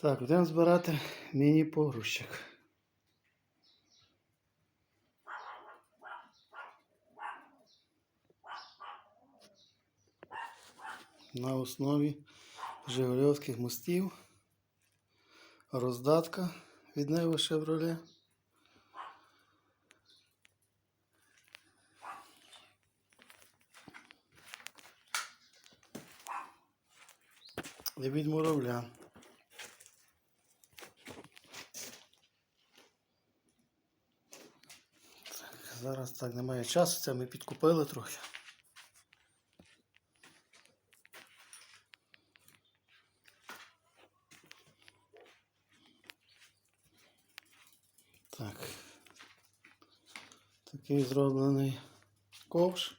Так, будемо збирати міні-погрузчик. На основі Жигульовських мостів. Роздатка від Нева Шевроле. І від муравля. Зараз так немає часу, це ми підкупили трохи. Так. Такий зроблений ковш.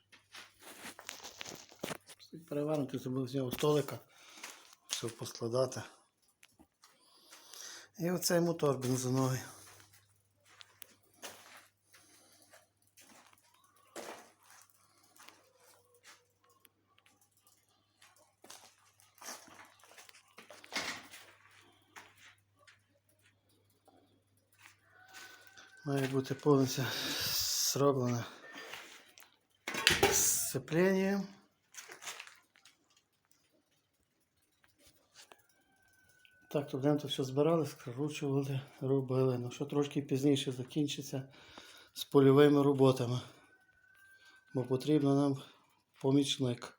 Перевернути забув з нього столика, все поскладати. І оцей мотор бензиновий. Має бути повністю зроблене сцеплення. Так, будемо то все збирали, скручували, робили. Ну що трошки пізніше закінчиться з польовими роботами. Бо потрібно нам помічник.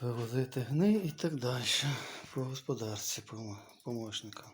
Вивозити гни і так далі. По господарці, помо- помощника.